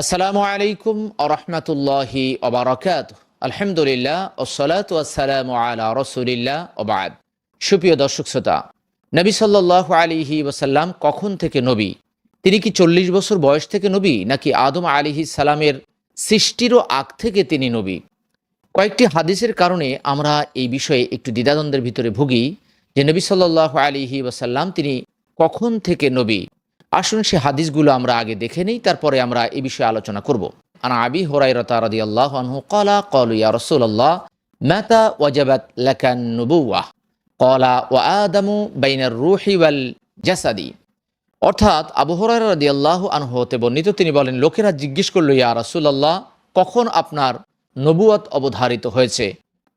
আসসালামু আলাইকুম আরহামতুল্লাহি ওবরাকাত আলহামদুলিল্লাহ ওসলাত ওয়াসালাম আলা রসুলিল্লাহ ওবাদ সুপ্রিয় দর্শক শ্রোতা, নবী সাল্লাহ আলিহি ওসাল্লাম কখন থেকে নবী? তিনি কি চল্লিশ বছর বয়স থেকে নবী, নাকি আদম আলিহি সালামের সৃষ্টিরও আগ থেকে তিনি নবী? কয়েকটি হাদিসের কারণে আমরা এই বিষয়ে একটু দ্বিধাদ্বন্দ্বের ভিতরে ভুগি যে নবী সাল্লাহ আলিহি ওসাল্লাম তিনি কখন থেকে নবী? আসুন সে হাদিসগুলো আমরা আগে দেখে নিই, তারপরে আমরা এ বিষয়ে আলোচনা করব। আনা আবি হোরাইরতা রাদি আল্লাহ আনহু কলা কলু ইয়া রসুল্লাহ মাতা ওয়াজাবাত লাকান নুবুওয়াহ কলা ও আদামু বাইনার রুহি ওয়াল জাসাদি। অর্থাৎ আবু হরাই রাদি আল্লাহ আনহু হতে বর্ণিত, তিনি বলেন, লোকেরা জিজ্ঞেস করল, ইয়া রাসুলাল্লাহ, কখন আপনার নবুয়াত অবধারিত হয়েছে?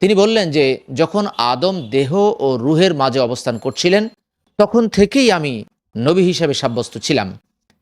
তিনি বললেন যে, যখন আদম দেহ ও রুহের মাঝে অবস্থান করছিলেন, তখন থেকেই আমি নবী হিসাবে সাব্যস্ত ছিলাম।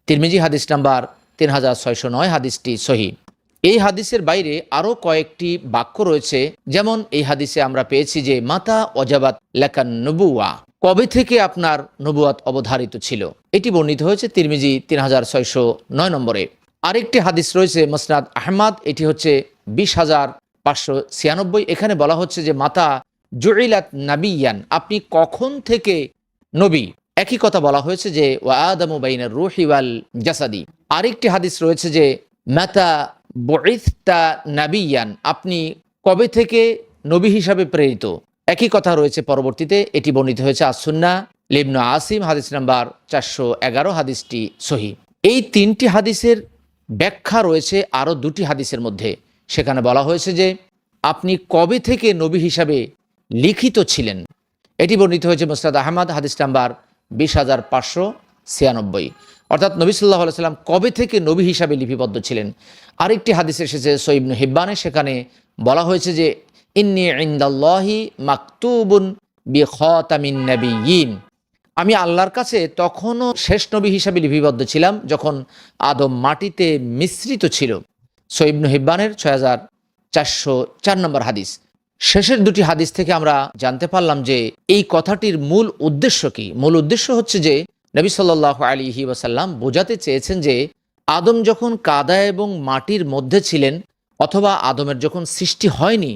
তিরমিজি হাদিস নাম্বার তিন হাজার ছয়শো নয় হাদিসটি সহি। এই হাদিসের বাইরে আরও কয়েকটি বাক্য রয়েছে। যেমন এই হাদিসে আমরা পেয়েছি যে, মাতা অজাবাত লেখান নবুয়া। কবে থেকে আপনার নবুয়াত অবধারিত ছিল? এটি বর্ণিত হয়েছে তিরমিজি তিন হাজার ছয়শো নয় নম্বরে। আরেকটি হাদিস রয়েছে মসনাদ আহমাদ, এটি হচ্ছে বিশ হাজার পাঁচশো ছিয়ানব্বই। এখানে বলা হচ্ছে যে, মাতা জুইলাত নাবিয়ান। আপনি কখন থেকে নবী? একই কথা বলা হয়েছে যে, ওয়া বাইনার রুহি ওয়াল জাসাদি। আরেকটি হাদিস রয়েছে যে, মাতা বইস্তা নাবিয়ান। আপনি কবে থেকে নবী হিসাবে প্রেরিত? একই কথা রয়েছে পরবর্তীতে। এটি বর্ণিত হয়েছে আসুন্না লিবনু আসিম, হাদিস নাম্বার চারশো এগারো, হাদিসটি সহি। এই তিনটি হাদিসের ব্যাখ্যা রয়েছে আরও দুটি হাদিসের মধ্যে। সেখানে বলা হয়েছে যে, আপনি কবে থেকে নবী হিসাবে লিখিত ছিলেন? এটি বর্ণিত হয়েছে মুস্তাদ আহমদ, হাদিস নাম্বার বিশ হাজার পাঁচশো ছিয়ানব্বই। অর্থাৎ নবী সাল্লাহ সাল্লাম কবে থেকে নবী হিসাবে লিপিবদ্ধ ছিলেন? আরেকটি হাদিস এসেছে সৈবন হিব্বানে, সেখানে বলা হয়েছে যে, ইন্নি ইন্দাল্লাহি মাকতুবুন বি খতামিন নবীন আমি আল্লাহর কাছে তখনও শেষ নবী হিসাবে লিপিবদ্ধ ছিলাম যখন আদম মাটিতে মিশ্রিত ছিল। সৈবন হিব্বানের ছয় হাজার চারশো চার নম্বর হাদিস। শেষের দুটি হাদিস থেকে আমরা জানতে পারলাম যে এই কথাটির মূল উদ্দেশ্য কি? মূল উদ্দেশ্য হচ্ছে যে নবী সাল্লাহ আলিহি ওয়াসাল্লাম বোঝাতে চেয়েছেন যে আদম যখন কাদা এবং মাটির মধ্যে ছিলেন অথবা আদমের যখন সৃষ্টি হয়নি,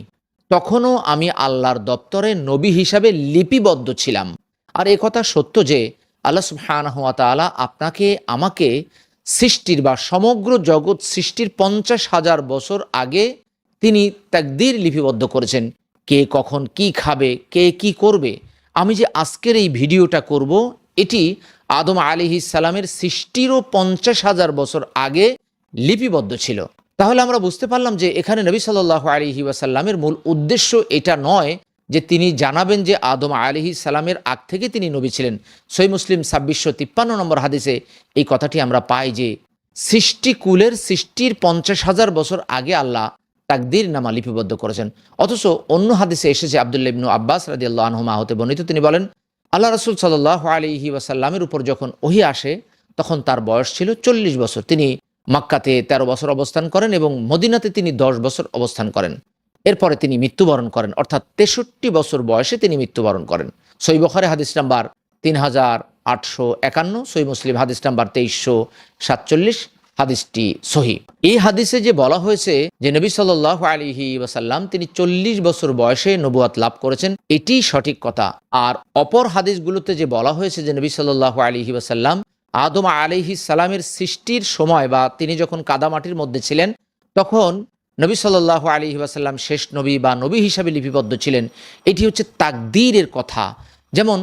তখনও আমি আল্লাহর দপ্তরে নবী হিসাবে লিপিবদ্ধ ছিলাম। আর এ কথা সত্য যে আল্লাহ সুবহানাহুয়া তাআলা আপনাকে, আমাকে সৃষ্টির বা সমগ্র জগৎ সৃষ্টির পঞ্চাশ হাজার বছর আগে তিনি তাকদির লিপিবদ্ধ করেছেন, কে কখন কি খাবে, কে কি করবে। আমি যে আজকের এই ভিডিওটা করব, এটি আদম আলিহি সালামের সৃষ্টিরও পঞ্চাশ হাজার বছর আগে লিপিবদ্ধ ছিল। তাহলে আমরা বুঝতে পারলাম যে এখানে নবী সাল্লাহ আলিহি ওয়াসাল্লামের মূল উদ্দেশ্য এটা নয় যে তিনি জানাবেন যে আদম আলিহি সালামের আগ থেকে তিনি নবী ছিলেন। সই মুসলিম ছাব্বিশশো তিপ্পান্ন নম্বর হাদিসে এই কথাটি আমরা পাই যে সৃষ্টিকুলের সৃষ্টির পঞ্চাশ হাজার বছর আগে আল্লাহ তাকদির নামা লিপিবদ্ধ করেছেন। অথচ অন্য হাদিসে এসেছে আবদুল্লা ইবনু আব্বাস রাদি আল্লাহ আনহুমা হতে বর্ণিত। তিনি বলেন, আল্লাহ রসুল সাল্লাহ আলিহি ওয়াসাল্লামের উপর যখন ওহি আসে, তখন তার বয়স ছিল চল্লিশ বছর। তিনি মাক্কাতে ১৩ বছর অবস্থান করেন এবং মদিনাতে তিনি দশ বছর অবস্থান করেন। এরপরে তিনি মৃত্যুবরণ করেন, অর্থাৎ তেষট্টি বছর বয়সে তিনি মৃত্যুবরণ করেন। সই বখারে হাদিস নাম্বার তিন হাজার আটশো একান্ন সই মুসলিম হাদিস নাম্বার তেইশশো সাতচল্লিশ হাদিসটি সহি। এই হাদিসে যে বলা হয়েছে যে নবী সাল্লাহ আলিহি ওয়াসাল্লাম তিনি চল্লিশ বছর বয়সে নবুয়াত লাভ করেছেন, এটি সঠিক কথা। আর অপর হাদিসগুলোতে যে বলা হয়েছে যে নবী সাল্লাহ আলিহি ওয়াসাল্লাম আদম আলিহি সালামের সৃষ্টির সময় বা তিনি যখন কাদামাটির মধ্যে ছিলেন, তখন নবী সাল্লাহ আলী ওয়াসাল্লাম শেষ নবী বা নবী হিসাবে লিপিবদ্ধ ছিলেন। এটি হচ্ছে তাকদীরের কথা। যেমন,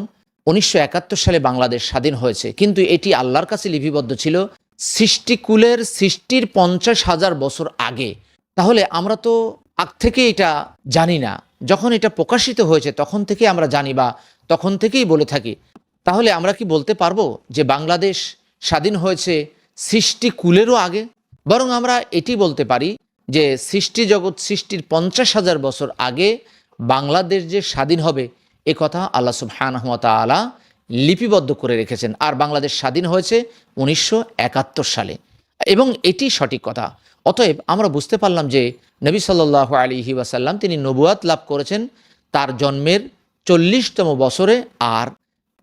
উনিশশো একাত্তর সালে বাংলাদেশ স্বাধীন হয়েছে, কিন্তু এটি আল্লাহর কাছে লিপিবদ্ধ ছিল সৃষ্টিকুলের সৃষ্টির পঞ্চাশ হাজার বছর আগে। তাহলে আমরা তো আগ থেকে এটা জানি না। যখন এটা প্রকাশিত হয়েছে, তখন থেকে আমরা জানি বা তখন থেকেই বলে থাকি। তাহলে আমরা কি বলতে পারব যে বাংলাদেশ স্বাধীন হয়েছে সৃষ্টিকুলেরও আগে? বরং আমরা এটি বলতে পারি যে সৃষ্টি জগৎ সৃষ্টির পঞ্চাশ হাজার বছর আগে বাংলাদেশ যে স্বাধীন হবে, এ কথা আল্লাহ আলা লিপিবদ্ধ করে রেখেছেন। আর বাংলাদেশ স্বাধীন হয়েছে উনিশশো একাত্তর সালে। এবং এটি সঠিক কথা। অতএব আমরা বুঝতে পারলাম যে নবী সাল্লাহ আলিহি ওয়াসাল্লাম তিনি নবুয়াত লাভ করেছেন তার জন্মের চল্লিশতম বছরে। আর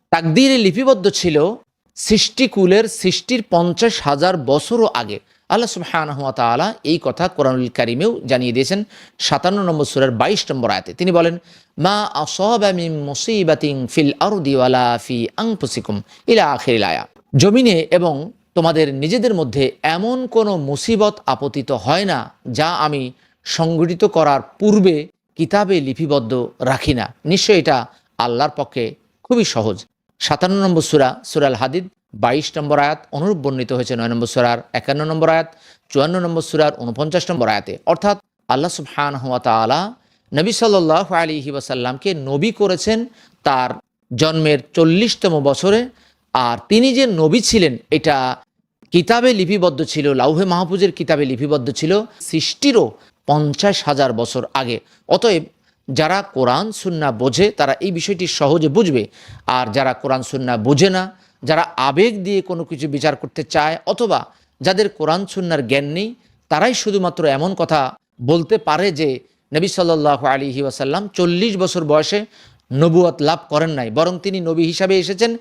তাকদিরে লিপিবদ্ধ ছিল সৃষ্টিকুলের সৃষ্টির পঞ্চাশ হাজার বছরও আগে। আল্লাহ সুবহানাহুয়া তাআলা এই কথা কোরআনুল কারিমেও জানিয়ে দিয়েছেন, সাতান্ন নম্বর সুরের বাইশ নম্বর আয়াতে। তিনি বলেন, মা আসাবা মিন মুসিবাতিন ফিল আরদি ওয়ালা ফি আনফুসিকুম ইলা আখিরিল আয়া জমিনে এবং তোমাদের নিজেদের মধ্যে এমন কোনো মুসিবত আপতিত হয় না যা আমি সংগঠিত করার পূর্বে কিতাবে লিপিবদ্ধ রাখি না। নিশ্চয় এটা আল্লাহর পক্ষে খুবই সহজ। সাতান্ন নম্বর সুরা সুরাল হাদিদ বাইশ নম্বর আয়াত, অনুরূপ বর্ণিত হয়েছে নয় নম্বর সুরার একান্ন নম্বর আয়াত, চুয়ান্ন নম্বর সুরার উনপঞ্চাশ নম্বর আয়াতে। অর্থাৎ আল্লাহ সুবহান হুয়া তালা নবী সাল্লাহ আলিহি ওয়াসাল্লামকে নবী করেছেন তার জন্মের চল্লিশতম বছরে, আর তিনি যে নবী ছিলেন, এটা কিতাবে লিপিবদ্ধ ছিল, লাউহে মাহফুজের কিতাবে লিপিবদ্ধ ছিল, সৃষ্টিরও পঞ্চাশ হাজার বছর আগে। অতএব যারা কোরআন, সুন্না বোঝে, তারা এই বিষয়টি সহজে বুঝবে। আর যারা কোরআন, সুন্না বোঝে না, যারা আবেগ দিয়ে কোনো কিছু বিচার করতে চায়, অথবা যাদের কোরআন, সুন্নার জ্ঞান নেই, তারাই শুধুমাত্র এমন কথা বলতে পারে যে, নবী সাল্লাহ আলিহি ওয়াসাল্লাম চল্লিশ বছর বয়সে নবুয়ত লাভ করেন নাই, বরং তিনি নবী হিসাবে এসেছেন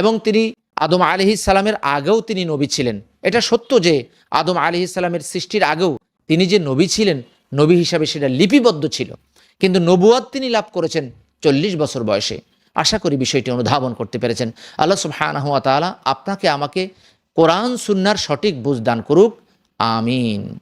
এবং তিনি আদম আলিহি সালামের আগেও তিনি নবী ছিলেন। এটা সত্য যে, আদম আলিহি সালামের সৃষ্টির আগেও তিনি যে নবী ছিলেন, নবী হিসাবে সেটা লিপিবদ্ধ ছিল। কিন্তু নবুয়াদ তিনি লাভ করেছেন চল্লিশ বছর বয়সে। আশা করি বিষয়টি অনুধাবন করতে পেরেছেন। আল্লাহ সুবহানাহু তালা আপনাকে আমাকে কোরআন, সুন্নার সঠিক বুঝ দান করুক। আমিন।